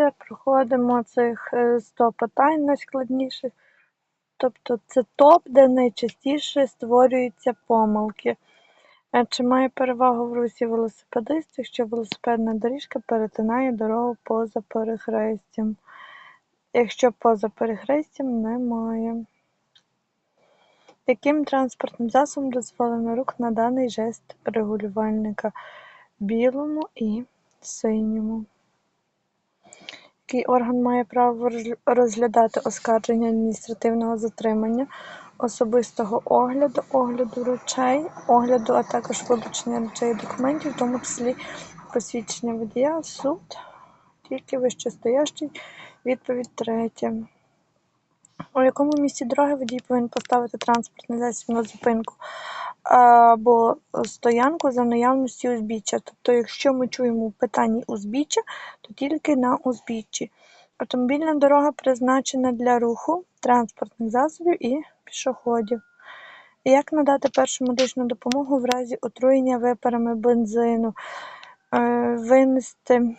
перехрестя, проходимо цих 100 питань найскладніших. Тобто це топ, де найчастіше створюються помилки. Е, Чи має перевагу в русі велосипедист, якщо велосипедна доріжка перетинає дорогу поза перехрестям? Якщо поза перехрестям немає. Яким транспортним засобом дозволено рух на даний жест регулювальника? Білому і синьому. Який орган має право розглядати оскарження адміністративного затримання, особистого огляду, огляду речей, огляду, а також вилучення речей і документів, в тому числі посвідчення водія, суд, тільки вищестоящий. Відповідь третя. У якому місці дороги водій повинен поставити транспортний засіб на зупинку або стоянку за наявності узбіччя. Тобто, якщо ми чуємо в питанні узбіччя, то тільки на узбіччі. Автомобільна дорога призначена для руху транспортних засобів і пішоходів. Як надати першу медичну допомогу в разі отруєння випарами бензину? Е, Винести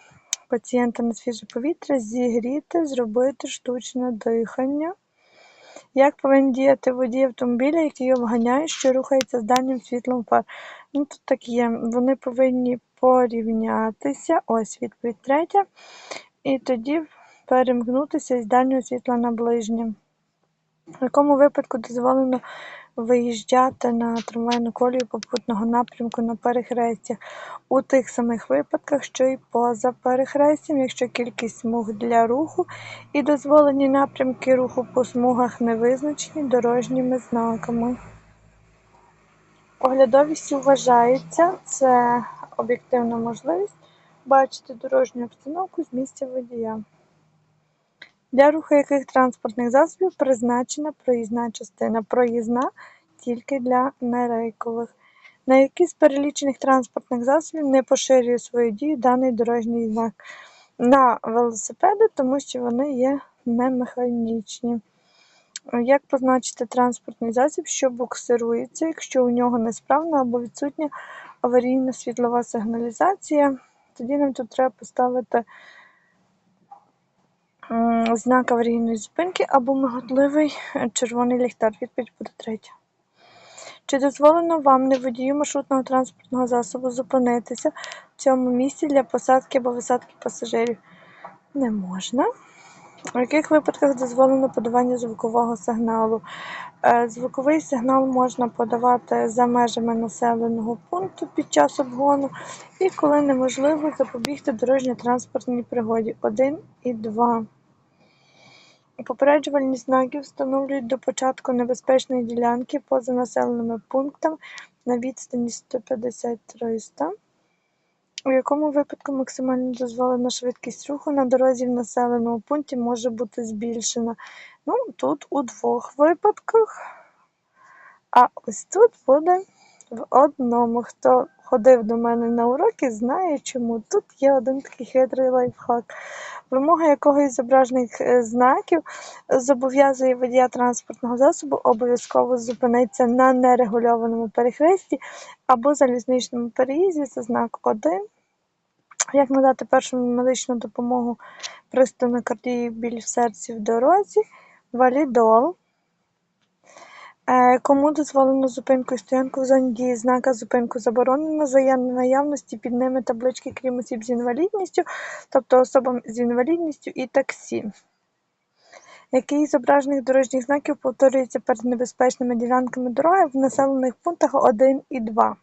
пацієнта на свіже повітря, зігріти, зробити штучне дихання. Як повинен діяти водій автомобіля, який обганяє, що рухається з дальнім світлом фар? Ну, тут так є. Вони повинні порівнятися. Ось відповідь третя. І тоді перемкнутися з дальнього світла на ближнє. В якому випадку дозволено виїжджати на трамвайну колію попутного напрямку на перехрестях? У тих самих випадках, що і поза перехрестям, якщо кількість смуг для руху і дозволені напрямки руху по смугах не визначені дорожніми знаками. Оглядовістю вважається це об'єктивна можливість бачити дорожню обстановку з місця водія. Для руху яких транспортних засобів призначена проїзна частина. Проїзна тільки для нерейкових. На які з перелічених транспортних засобів не поширює свою дію даний дорожній знак? На велосипеди, тому що вони є немеханічні. Як позначити транспортний засіб, що буксирується, якщо у нього несправна або відсутня аварійна світлова сигналізація? Тоді нам тут треба поставити знак аварійної зупинки або миготливий е, червоний ліхтар. Відповідь буде третя. Чи дозволено вам, не водію маршрутного транспортного засобу, зупинитися в цьому місці для посадки або висадки пасажирів? Не можна. У яких випадках дозволено подавання звукового сигналу? Е, Звуковий сигнал можна подавати за межами населеного пункту під час обгону і коли неможливо запобігти дорожньо-транспортній пригоді 1 і 2. Попереджувальні знаки встановлюють до початку небезпечної ділянки поза населеними пунктами на відстані 150-300. У якому випадку максимально дозволена швидкість руху на дорозі в населеному пункті може бути збільшена? Ну, тут у двох випадках. А ось тут буде в одному. Хто ходив до мене на уроки, знає чому. Тут є один такий хитрий лайфхак. Вимога якогось зображених е, знаків зобов'язує водія транспортного засобу обов'язково зупинитися на нерегульованому перехресті або залізничному переїзді. Це знак 1. Як надати першу медичну допомогу при стенокардії біль в серці в дорозі? Валідол. Е, Кому дозволено зупинку і стоянку в зоні дії знака зупинку заборонено за наявності під ними таблички, крім осіб з інвалідністю, тобто особам з інвалідністю і таксі. Який зображених дорожніх знаків повторюється перед небезпечними ділянками дороги в населених пунктах 1 і 2?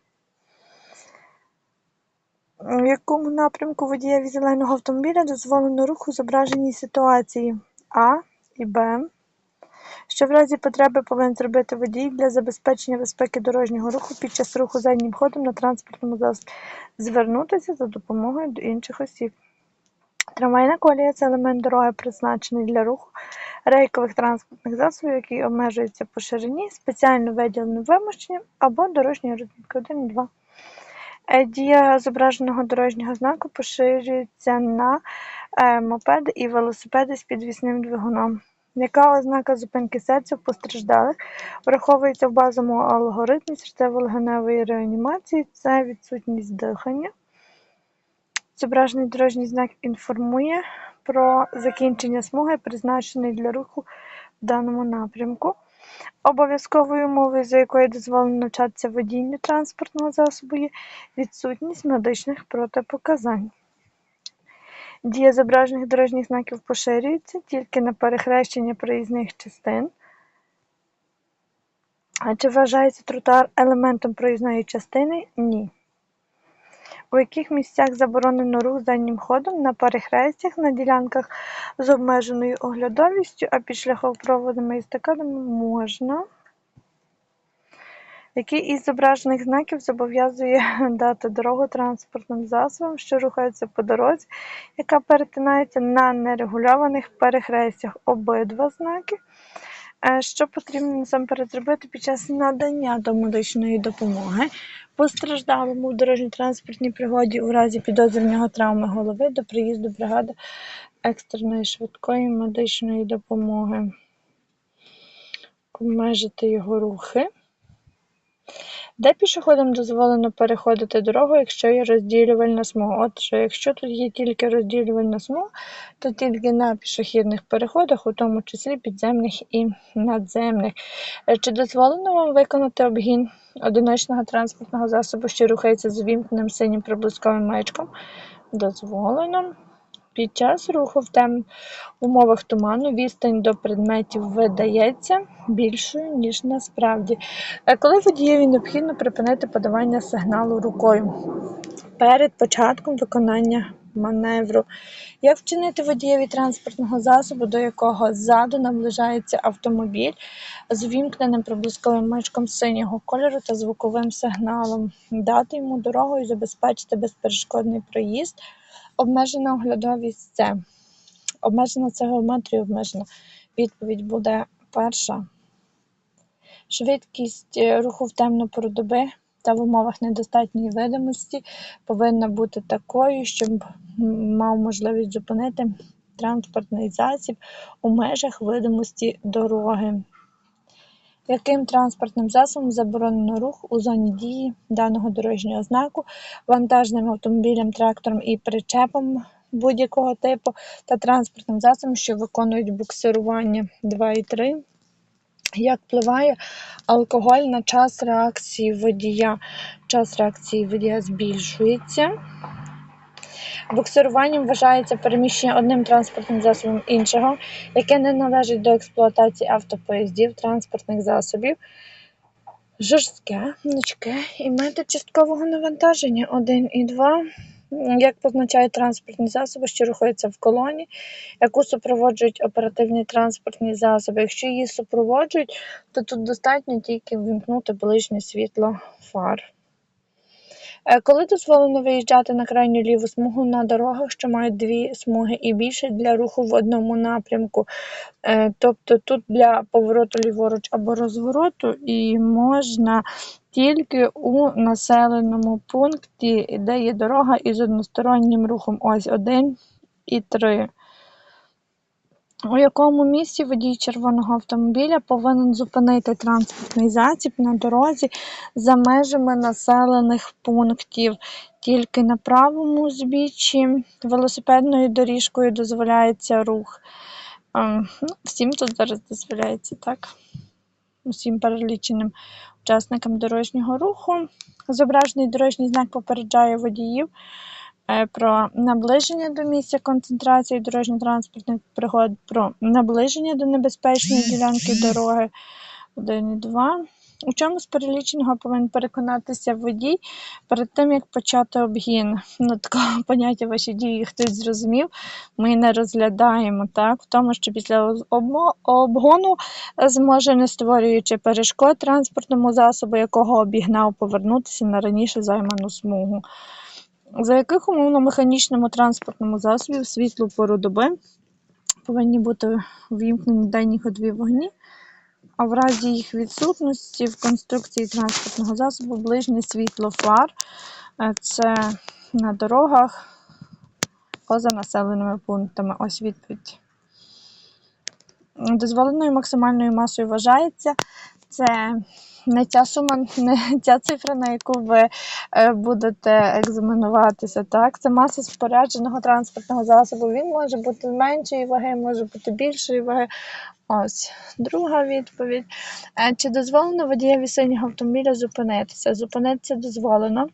В якому напрямку водієві зеленого автомобіля дозволено рух у зображеній ситуації А і Б? Що в разі потреби повинен зробити водій для забезпечення безпеки дорожнього руху під час руху заднім ходом на транспортному засобі? Звернутися за допомогою до інших осіб. Трамвайна колія це елемент дороги, призначений для руху рейкових транспортних засобів, який обмежується по ширині, спеціально виділеним вимощенням або дорожньою розміткою 1 і 2. Е, Дія зображеного дорожнього знаку поширюється на е, мопеди і велосипеди з підвісним двигуном. Яка ознака зупинки серця в постраждалих враховується в базовому алгоритмі серцево-легеневої реанімації? Це відсутність дихання. Зображений дорожній знак інформує про закінчення смуги, призначеної для руху в даному напрямку. Обов'язковою умовою, за якою дозволено навчатися водінню транспортного засобу, є відсутність медичних протипоказань. Дія зображених дорожніх знаків поширюється тільки на перехрещення проїзних частин. А чи вважається тротуар елементом проїзної частини? Ні. У яких місцях заборонено рух заднім ходом на перехрестях, на ділянках з обмеженою оглядовістю, а під шляхопроводами і естакадами можна. Який із зображених знаків зобов'язує дати дорогу транспортним засобам, що рухаються по дорозі, яка перетинається на нерегульованих перехрестях? Обидва знаки. Е, Що потрібно насамперед зробити під час надання домедичної допомоги постраждалому в дорожньо-транспортній пригоді у разі нього травми голови до приїзду бригади екстреної швидкої медичної допомоги, обмежити його рухи. Де пішоходам дозволено переходити дорогу, якщо є розділювальна смуга? Отже, якщо тут є тільки розділювальна смуга, то тільки на пішохідних переходах, у тому числі підземних і надземних. Е, Чи дозволено вам виконати обгін одиночного транспортного засобу, що рухається з увімкненим синім приблизковим маячком? Дозволено. Під час руху в тем умовах туману відстань до предметів видається більшою, ніж насправді. Е, Коли водієві необхідно припинити подавання сигналу рукою перед початком виконання маневру. Як вчинити водієві транспортного засобу, до якого ззаду наближається автомобіль з увімкненим проблисковим маячком синього кольору та звуковим сигналом, дати йому дорогу і забезпечити безперешкодний проїзд. Обмежена оглядовість це. Обмежена це геометрія, обмежена. Відповідь буде перша. Швидкість е, руху в темну пору доби та в умовах недостатньої видимості повинна бути такою, щоб мав можливість зупинити транспортний засіб у межах видимості дороги. Яким транспортним засобом заборонено рух у зоні дії даного дорожнього знаку вантажним автомобілем, трактором і причепом будь-якого типу та транспортним засобом, що виконують буксирування 2 і 3. Як впливає алкоголь на час реакції водія? Час реакції водія збільшується. Буксируванням вважається переміщення одним транспортним засобом іншого, яке не належить до експлуатації автопоїздів, транспортних засобів. Жорстке, гнучке і метод часткового навантаження 1 і 2. Як позначають транспортні засоби, що рухаються в колоні, яку супроводжують оперативні транспортні засоби. Якщо її супроводжують, то тут достатньо тільки ввімкнути ближнє світло фар. Е, Коли дозволено виїжджати на крайню ліву смугу на дорогах, що мають дві смуги і більше для руху в одному напрямку, Е, тобто тут для повороту ліворуч або розвороту, і можна тільки у населеному пункті, де є дорога із одностороннім рухом. Ось один і три. У якому місці водій червоного автомобіля повинен зупинити транспортний засіб на дорозі за межами населених пунктів. Тільки на правому узбіччі велосипедною доріжкою дозволяється рух. Ем, ну, Всім тут зараз дозволяється, так? Усім переліченим учасникам дорожнього руху. Зображений дорожній знак попереджає водіїв про наближення до місця концентрації дорожньо-транспортних пригод, про наближення до небезпечної ділянки дороги 1 і 2. У чому з переліченого повинен переконатися водій перед тим, як почати обгін. Ну, такого поняття ваші дії хтось зрозумів, ми не розглядаємо так, в тому, що після обгону зможе, не створюючи перешкод транспортному засобу, якого обігнав, повернутися на раніше займану смугу. За яких умов на механічному транспортному засобі в світлу пору доби повинні бути ввімкнені дані ходові вогні, а в разі їх відсутності в конструкції транспортного засобу ближнє світло фар е, це на дорогах поза населеними пунктами. Ось відповідь. Дозволеною максимальною масою вважається це не ця сума, не ця цифра, на яку ви е, будете екзаменуватися. Так, це маса спорядженого транспортного засобу. Він може бути меншої ваги, може бути більшої ваги. Ось друга відповідь. Е, Чи дозволено водієві синього автомобіля зупинитися? Зупинитися дозволено.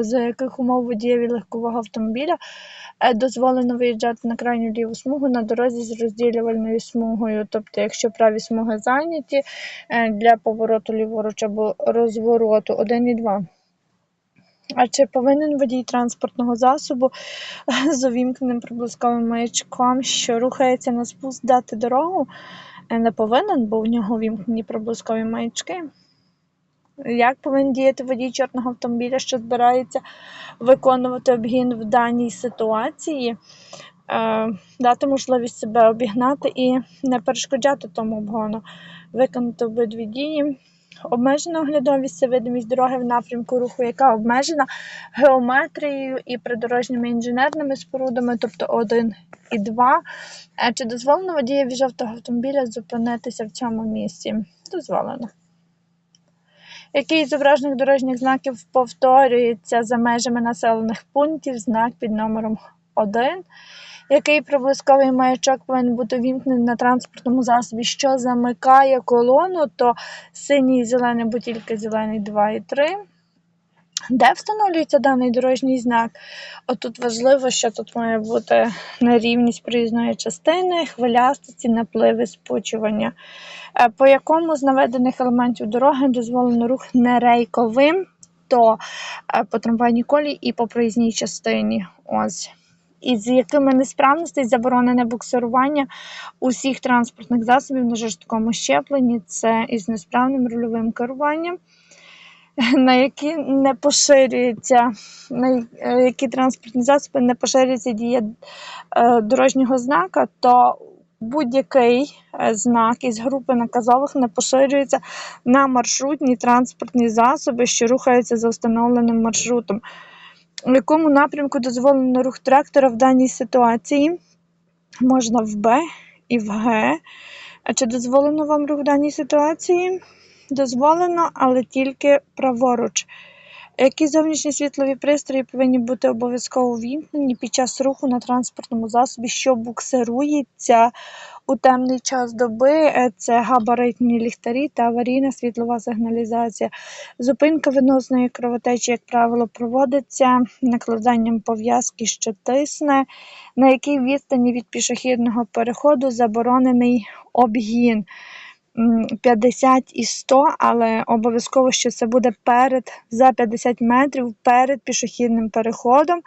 За яких умов водієві легкового автомобіля дозволено виїжджати на крайню ліву смугу на дорозі з розділювальною смугою. Тобто, якщо праві смуги зайняті е, для повороту ліворуч або розвороту 1 і 2. А чи повинен водій транспортного засобу з увімкненим проблисковим маячком, що рухається на спуск, дати дорогу? Е, Не повинен, бо в нього вімкнені проблискові маячки. Як повинен діяти водій чорного автомобіля, що збирається виконувати обгін в даній ситуації? Е, дати можливість себе обігнати і не перешкоджати тому обгону, виконати обидві дії. Обмежена оглядовість це видимість дороги в напрямку руху, яка обмежена геометрією і придорожніми інженерними спорудами, тобто 1 і 2. Е, Чи дозволено водієві жовтого автомобіля зупинитися в цьому місці? Дозволено. Який з зображених дорожніх знаків повторюється за межами населених пунктів? Знак під номером 1. Який проблисковий маячок повинен бути вімкнений на транспортному засобі, що замикає колону, то синій і зелений, бо зелений 2 і 3. Де встановлюється даний дорожній знак? Отут важливо, що тут має бути нерівність проїзної частини, хвилястості, напливи, спучування. Е, По якому з наведених елементів дороги дозволено рух не рейковим, то е, по трамвайній колії і по проїзній частині. Ось. І з якими несправностей заборонене буксирування усіх транспортних засобів на жорсткому щепленні, це із несправним рульовим керуванням, на які не поширюється, на е, які транспортні засоби не поширюється дія е, дорожнього знака, то будь-який е, знак із групи наказових не поширюється на маршрутні транспортні засоби, що рухаються за встановленим маршрутом. У якому напрямку дозволено рух трактора в даній ситуації? Можна в Б і в Г. А чи дозволено вам рух в даній ситуації? Дозволено, але тільки праворуч. Які зовнішні світлові пристрої повинні бути обов'язково вімкнені під час руху на транспортному засобі, що буксирується у темний час доби? Е, Це габаритні ліхтарі та аварійна світлова сигналізація. Зупинка венозної кровотечі, як правило, проводиться накладанням пов'язки, що тисне, на якій відстані від пішохідного переходу заборонений обгін. М, 50 і 100, але обов'язково, що це буде перед за 50 метрів перед пішохідним переходом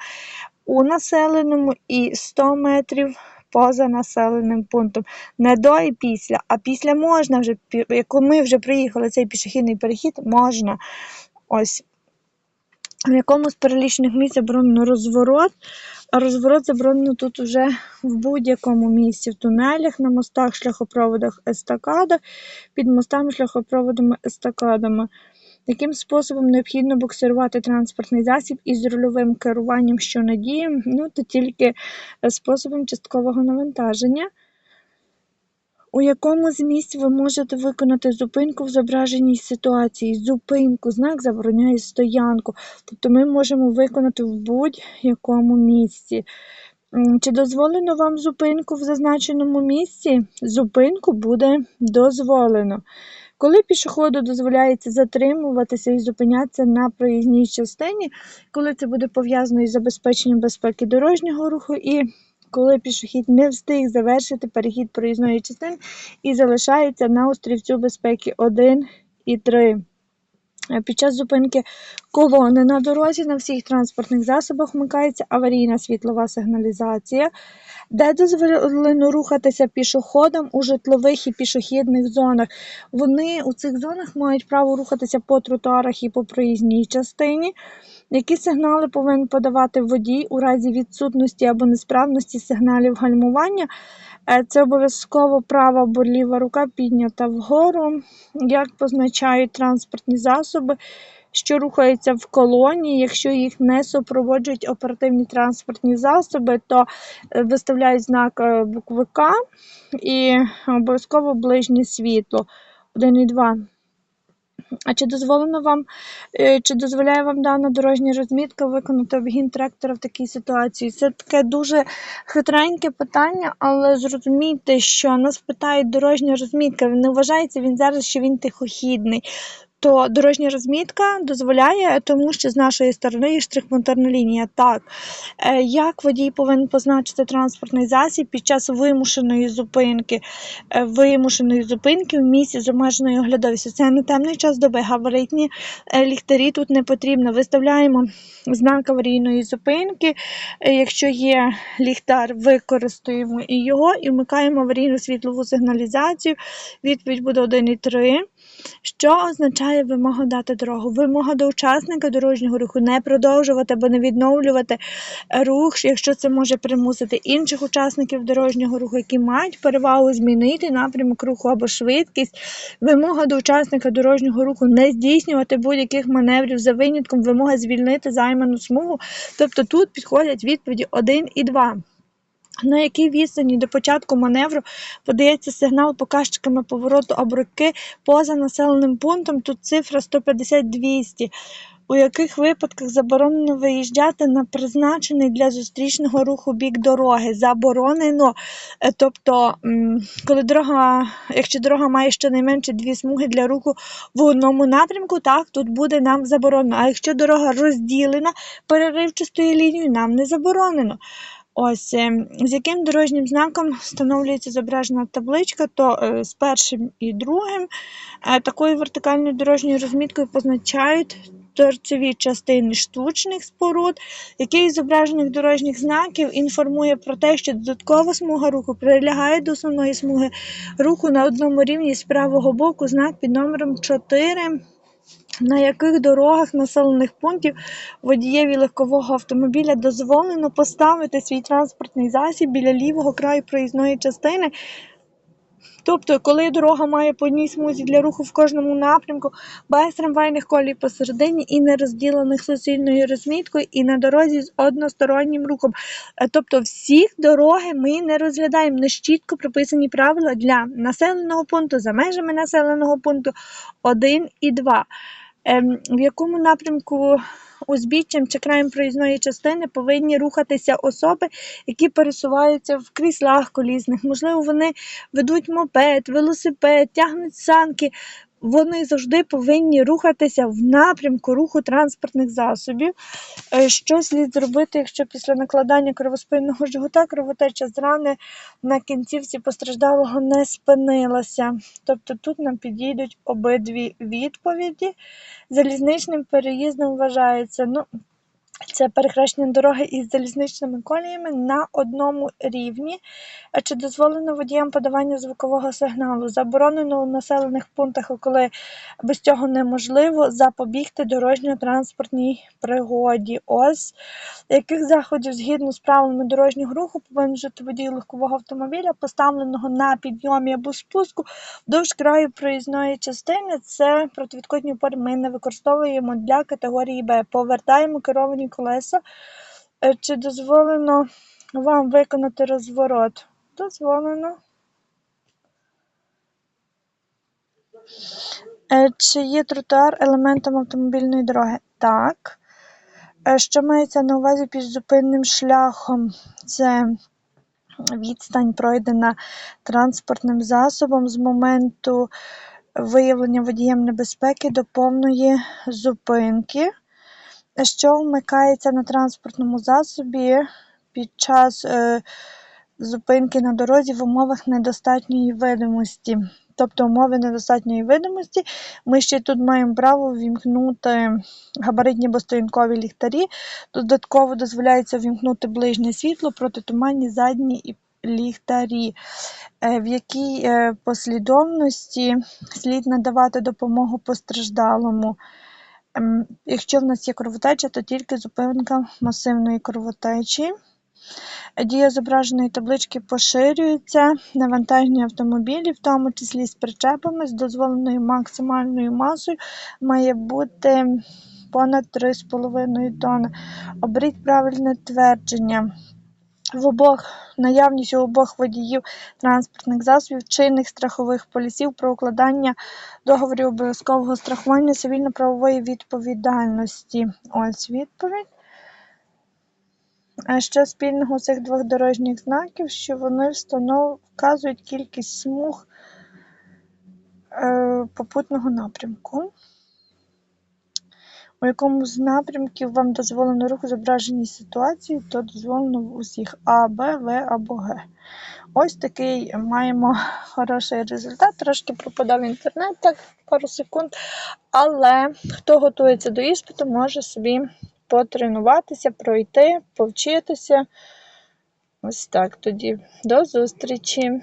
у населеному і 100 метрів поза населеним пунктом. Не до і після, а після можна вже, як ми вже приїхали цей пішохідний перехід, можна. Ось. В якому з перелічених місць заборонено розворот, а розворот заборонено тут вже в будь-якому місці, в тунелях, на мостах, шляхопроводах, естакадах, під мостами, шляхопроводами, естакадами. Яким способом необхідно буксирувати транспортний засіб із рульовим керуванням, що надієм, ну то тільки е, способом часткового навантаження. У якому з місць ви можете виконати зупинку в зображеній ситуації? Зупинку, знак забороняє стоянку. Тобто ми можемо виконати в будь-якому місці. Чи дозволено вам зупинку в зазначеному місці? Зупинку буде дозволено. Коли пішоходу дозволяється затримуватися і зупинятися на проїзній частині, коли це буде пов'язано із забезпеченням безпеки дорожнього руху, і коли пішохід не встиг завершити перехід проїзної частини і залишається на острівцю безпеки 1 і 3. Е, Під час зупинки колони на дорозі на всіх транспортних засобах вмикається аварійна світлова сигналізація, де дозволено рухатися пішоходам у житлових і пішохідних зонах. Вони у цих зонах мають право рухатися по тротуарах і по проїзній частині. Які сигнали повинен подавати водій у разі відсутності або несправності сигналів гальмування? Е, Це обов'язково права або ліва рука піднята вгору. Як позначають транспортні засоби, що рухаються в колоні, якщо їх не супроводжують оперативні транспортні засоби, то е, виставляють знак е, букви К і обов'язково ближнє світло 1 і 2. А чи дозволено вам, е, чи дозволяє вам дана дорожня розмітка виконати обгін трактора в такій ситуації? Це таке дуже хитреньке питання, але зрозумійте, що нас питають дорожня розмітка. Не вважається він зараз, що він тихохідний. То дорожня розмітка дозволяє, тому що з нашої сторони є штрих-моторна лінія. Так, Е, як водій повинен позначити транспортний засіб під час вимушеної зупинки, Е, вимушеної зупинки в місці з обмеженою оглядовістю. Це не темний час доби, габаритні е, ліхтарі тут не потрібно. Виставляємо знак аварійної зупинки. Якщо є ліхтар, використаємо і його і вмикаємо аварійну світлову сигналізацію. Відповідь буде 1,3. Що означає вимога дати дорогу? Вимога до учасника дорожнього руху не продовжувати або не відновлювати рух, якщо це може примусити інших учасників дорожнього руху, які мають перевагу змінити напрямок руху або швидкість. Вимога до учасника дорожнього руху не здійснювати будь-яких маневрів за винятком вимога звільнити займану смугу. Тобто тут підходять відповіді 1 і 2. На якій відстані до початку маневру подається сигнал показчиками повороту або руки поза населеним пунктом, тут цифра 150-200. У яких випадках заборонено виїжджати на призначений для зустрічного руху бік дороги? Заборонено. Е, Тобто, коли дорога, якщо дорога має щонайменше дві смуги для руху в одному напрямку, так тут буде нам заборонено. А якщо дорога розділена переривчастою лінією, нам не заборонено. Ось ем, з яким дорожнім знаком встановлюється зображена табличка, то е, з першим і другим е, такою вертикальною дорожньою розміткою позначають торцеві частини штучних споруд, який із зображених дорожніх знаків інформує про те, що додаткова смуга руху прилягає до основної смуги руху на одному рівні з правого боку знак під номером 4 на яких дорогах населених пунктів водієві легкового автомобіля дозволено поставити свій транспортний засіб біля лівого краю проїзної частини. Тобто, коли дорога має по одній смузі для руху в кожному напрямку, без трамвайних колій посередині і не розділених суцільною розміткою, і на дорозі з одностороннім рухом. Е, Тобто всіх дороги ми не розглядаємо. У чітко прописані правила для населеного пункту, за межами населеного пункту 1 і 2. Ем, в якому напрямку узбіччям чи краєм проїзної частини повинні рухатися особи, які пересуваються в кріслах колісних. Можливо, вони ведуть мопед, велосипед, тягнуть санки. Вони завжди повинні рухатися в напрямку руху транспортних засобів. Е, Що слід зробити, якщо після накладання кровоспинного жгута кровотеча з рани на кінцівці постраждалого не спинилася? Тобто тут нам підійдуть обидві відповіді. Залізничним переїздом вважається ну, це перехрещення дороги із залізничними коліями на одному рівні. А Чи дозволено водіям подавання звукового сигналу? Заборонено у населених пунктах, коли без цього неможливо запобігти дорожньо-транспортній пригоді. Ось яких заходів згідно з правилами дорожнього руху повинен вжити водій легкового автомобіля, поставленого на підйомі або спуску вдовж краю проїзної частини. Це противідкотні опори ми не використовуємо для категорії Б. Повертаємо керовані колеса. Е, Чи дозволено вам виконати розворот? Дозволено. Е, Чи є тротуар елементом автомобільної дороги? Так. Е, Що мається на увазі під зупинним шляхом? Це відстань пройдена транспортним засобом з моменту виявлення водієм небезпеки до повної зупинки, що вмикається на транспортному засобі під час е, зупинки на дорозі в умовах недостатньої видимості. Тобто умови недостатньої видимості, ми ще тут маємо право вімкнути габаритні або ліхтарі. Додатково дозволяється вімкнути ближнє світло, протитуманні задні і ліхтарі, Е, в якій е, послідовності слід надавати допомогу постраждалому. Ем, Якщо в нас є кровотеча, то тільки зупинка масивної кровотечі. Дія зображеної таблички поширюється на вантажні автомобілі, в тому числі з причепами з дозволеною максимальною масою має бути понад 3,5 тонни. Оберіть правильне твердження. В обох наявність у обох водіїв транспортних засобів, чинних страхових полісів про укладання договорів обов'язкового страхування цивільно-правової відповідальності. Ось відповідь. А що спільного цих двох дорожніх знаків, що вони встанов... вказують кількість смуг е, попутного напрямку, у якому з напрямків вам дозволено рух у зображеній ситуації, то дозволено в усіх А, Б, В або Г. Ось такий маємо хороший результат. Трошки пропадав інтернет, так, пару секунд. Але хто готується до іспиту, може собі потренуватися, пройти, повчитися. Ось так тоді. До зустрічі!